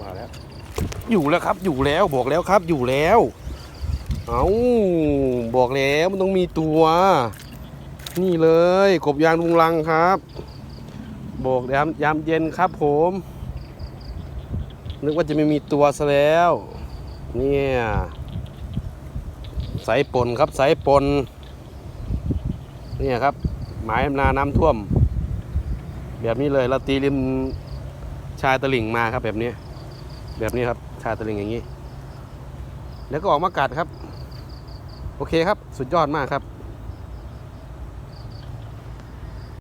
มาแล้ว อยู่แล้วครับ อยู่แล้วบอกแล้วครับ อยู่แล้ว เอาบอกแล้วมันต้องมีตัว นี่เลย กบยางลุงลังครับบอกยามยามเย็นครับผม นึกว่าจะไม่มีตัวซะแล้ว เนี่ยสายปนครับสายปนเนี่ยครับ หมายนาน้ำท่วม แบบนี้เลยเราตีริมชายตะลิ่งมาครับแบบนี้ แบบนี้ครับชาตะลิงอย่างนี้ แล้วก็ออกมากัดครับ โอเคครับ สุดยอดมากครับ